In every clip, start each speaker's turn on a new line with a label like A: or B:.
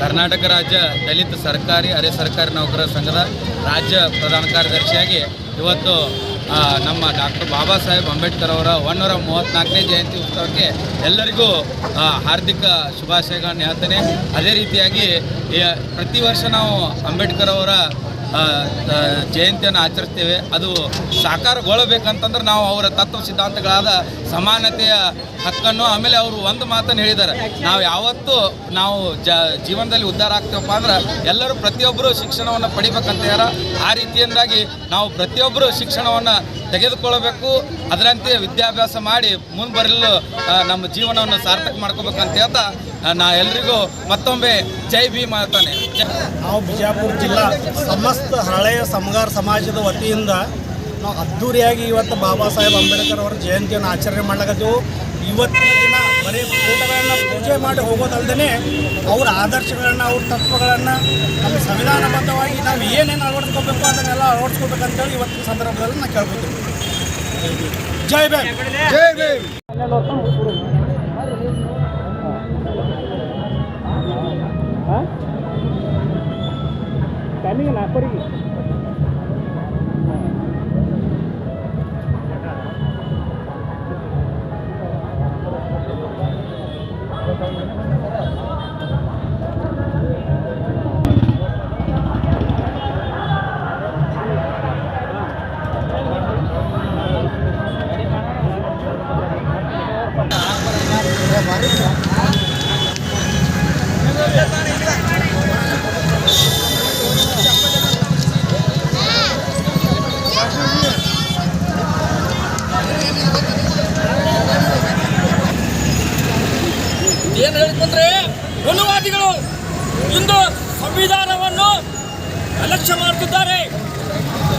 A: ಕರ್ನಾಟಕ ರಾಜ್ಯ ದಲಿತ ಸರ್ಕಾರಿ ಅರೆ ಸರ್ಕಾರಿ ನೌಕರರ ಸಂಘದ ರಾಜ್ಯ ಪ್ರಧಾನ ಕಾರ್ಯದರ್ಶಿಯಾಗಿ ಇವತ್ತು ನಮ್ಮ ಡಾಕ್ಟರ್ ಬಾಬಾ ಸಾಹೇಬ್ ಅಂಬೇಡ್ಕರ್ ಅವರ ಒನ್ನೂರ ಮೂವತ್ತ್ನಾಲ್ಕನೇ ಜಯಂತಿ ಉತ್ಸವಕ್ಕೆ ಎಲ್ಲರಿಗೂ ಹಾರ್ದಿಕ ಶುಭಾಶಯಗಳನ್ನು ಹೇಳ್ತೇನೆ. ಅದೇ ರೀತಿಯಾಗಿ ಪ್ರತಿ ವರ್ಷ ನಾವು ಅಂಬೇಡ್ಕರ್ ಅವರ ಜಯಂತಿಯನ್ನು ಆಚರಿಸ್ತೇವೆ. ಅದು ಸಾಕಾರಗೊಳ್ಳಬೇಕಂತಂದ್ರೆ ನಾವು ಅವರ ತತ್ವ ಸಿದ್ಧಾಂತಗಳಾದ ಸಮಾನತೆಯ ಹಕ್ಕನ್ನು ಆಮೇಲೆ ಅವರು ಒಂದು ಮಾತನ್ನು ಹೇಳಿದ್ದಾರೆ. ನಾವು ಯಾವತ್ತೂ ನಾವು ಜ, ಜೀವನದಲ್ಲಿ ಉದ್ಧಾರ ಆಗ್ತೇವಪ್ಪ ಅಂದ್ರೆ ಎಲ್ಲರೂ ಪ್ರತಿಯೊಬ್ಬರು ಶಿಕ್ಷಣವನ್ನು ಪಡಿಬೇಕಂತ ಹೇಳ ಆ ರೀತಿಯಿಂದಾಗಿ ನಾವು ಪ್ರತಿಯೊಬ್ಬರು ಶಿಕ್ಷಣವನ್ನು ತೆಗೆದುಕೊಳ್ಳಬೇಕು. ಅದರಂತೆ ವಿದ್ಯಾಭ್ಯಾಸ ಮಾಡಿ ಮುಂದೆ ಬರಲು ನಮ್ಮ ಜೀವನವನ್ನು ಸಾರ್ಥಕ ಮಾಡ್ಕೋಬೇಕಂತ ಹೇಳ್ತಾ ನಾ ಎಲ್ರಿಗೂ ಮತ್ತೊಮ್ಮೆ ಜೈ ಭೀಮ್ ಹೇಳ್ತಾನೆ
B: ನಾವು ಬಿಜಾಪುರ ಜಿಲ್ಲಾ ಸಮಸ್ತ ಹಳೆಯ ಸಮಗಾರ ಸಮಾಜದ ವತಿಯಿಂದ ನಾವು ಅದ್ಧೂರಿಯಾಗಿ ಇವತ್ತು ಬಾಬಾ ಸಾಹೇಬ್ ಅಂಬೇಡ್ಕರ್ ಅವರ ಜಯಂತಿಯನ್ನು ಆಚರಣೆ ಮಾಡ್ಲಾಕತ್ತೀವಿ. ಇವತ್ತಿನ ದಿನ ಬರೀ ಕೂಟಗಳನ್ನು ಪೂಜೆ ಮಾಡಿ ಹೋಗೋದಲ್ಲದೇ ಅವರ ಆದರ್ಶಗಳನ್ನು ಅವ್ರ ತತ್ವಗಳನ್ನು ನಮ್ಮ ಸಂವಿಧಾನಬದ್ಧವಾಗಿ ನಾವು ಏನೇನು ಅಳವಡಿಸ್ಕೋಬೇಕು ಅದನ್ನೆಲ್ಲ ಅಳವಡಿಸ್ಕೋಬೇಕಂತೇಳಿ ಇವತ್ತಿನ ಸಂದರ್ಭದಲ್ಲಿ ನಾನು ಕೇಳ್ಕೊತೀನಿ. ಜೈ ಭೀಮ್.
C: ಟೈಮಿಂಗ್ ನಾಲ್ಕುವರೆಗೆ
D: ಏನು ಹೇಳಿದ್ರೆ ಅನುವಾದಿಗಳು ಇಂದು ಸಂವಿಧಾನವನ್ನು ಅಲಕ್ಷ್ಯ ಮಾಡ್ತಿದ್ದಾರೆ.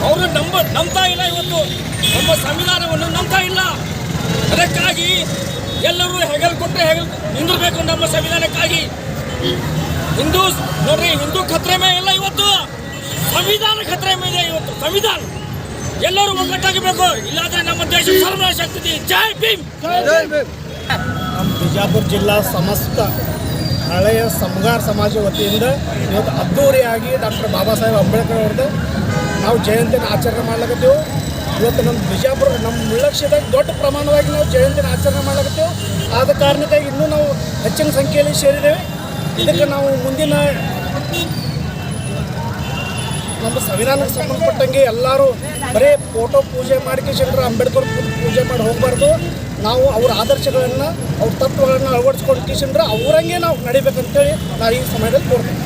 D: ಅವರು ನಂಬ ನಂಬ್ತಾ ಇಲ್ಲ ಇವತ್ತು. ನಮ್ಮ ಸಂವಿಧಾನವನ್ನು ನಂಬ್ತಾ ಇಲ್ಲ. ಅದಕ್ಕಾಗಿ ಎಲ್ಲರೂ ಹೆಗಲ್ ಕೊಟ್ಟರೆ ಹೆಗಲ್ ನಿಂದಿರಬೇಕು ನಮ್ಮ ಸಂವಿಧಾನಕ್ಕಾಗಿ. ಹಿಂದೂ ನೋಡ್ರಿ, ಹಿಂದೂ ಖತ್ರೆ ಮೇ ಇಲ್ಲ ಇವತ್ತು. ಸಂವಿಧಾನ ಖತ್ರೆ ಇದೆ ಇವತ್ತು, ಸಂವಿಧಾನ. ಎಲ್ಲರೂ ಒಗ್ಗಟ್ಟಾಗಬೇಕು ಇಲ್ಲಾಂದ್ರೆ ನಮ್ಮ ದೇಶ ಸರ್ವನಾಶ ಆಗ್ತದೆ ಜೈ ಭೀಮ್!
B: ನಮ್ಮ ಬಿಜಾಪುರ ಜಿಲ್ಲಾ ಸಮಸ್ತ ಹಳೆಯ ಸಮಗಾರ ಸಮಾಜ ವತಿಯಿಂದ ಇವತ್ತು ಅದ್ದೂರಿಯಾಗಿ ಡಾಕ್ಟರ್ ಬಾಬಾ ಸಾಹೇಬ್ ಅಂಬೇಡ್ಕರ್ ಅವ್ರದ್ದು ನಾವು ಜಯಂತಿಯನ್ನು ಆಚರಣೆ ಮಾಡ್ಲಾಕತ್ತೀವಿ. ಇವತ್ತು ನಮ್ಮ ಬಿಜಾಪುರ ನಮ್ಮ ನಿರ್ಲಕ್ಷ್ಯದಾಗ ದೊಡ್ಡ ಪ್ರಮಾಣವಾಗಿ ನಾವು ಜಯಂತಿನ ಆಚರಣೆ ಮಾಡ್ಲಾಕತ್ತೀವಿ ಆದ ಕಾರಣಕ್ಕಾಗಿ ಇನ್ನೂ ನಾವು ಹೆಚ್ಚಿನ ಸಂಖ್ಯೆಯಲ್ಲಿ ಸೇರಿದ್ದೇವೆ. ಇದಕ್ಕೆ ನಾವು ಮುಂದಿನ ನಮ್ಮ ಸಂವಿಧಾನಕ್ಕೆ ಸಂಬಂಧಪಟ್ಟಂಗೆ ಎಲ್ಲರೂ ಬರೀ ಫೋಟೋ ಪೂಜೆ ಮಾಡ್ಕೊಂಡು ಅಂಬೇಡ್ಕರ್ ಪೂಜೆ ಮಾಡಿ ಹೋಗಬಾರ್ದು. ನಾವು ಅವ್ರ ಆದರ್ಶಗಳನ್ನು, ಅವ್ರ ತತ್ವಗಳನ್ನು ಅಳವಡಿಸ್ಕೊಂಡು ಕಿಶಂದ್ರೆ ಅವರಂಗೆ ನಾವು ನಡಿಬೇಕಂತೇಳಿ ನಾವು ಈ ಸಮಯದಲ್ಲಿ ಕೋರ್ತೀವಿ.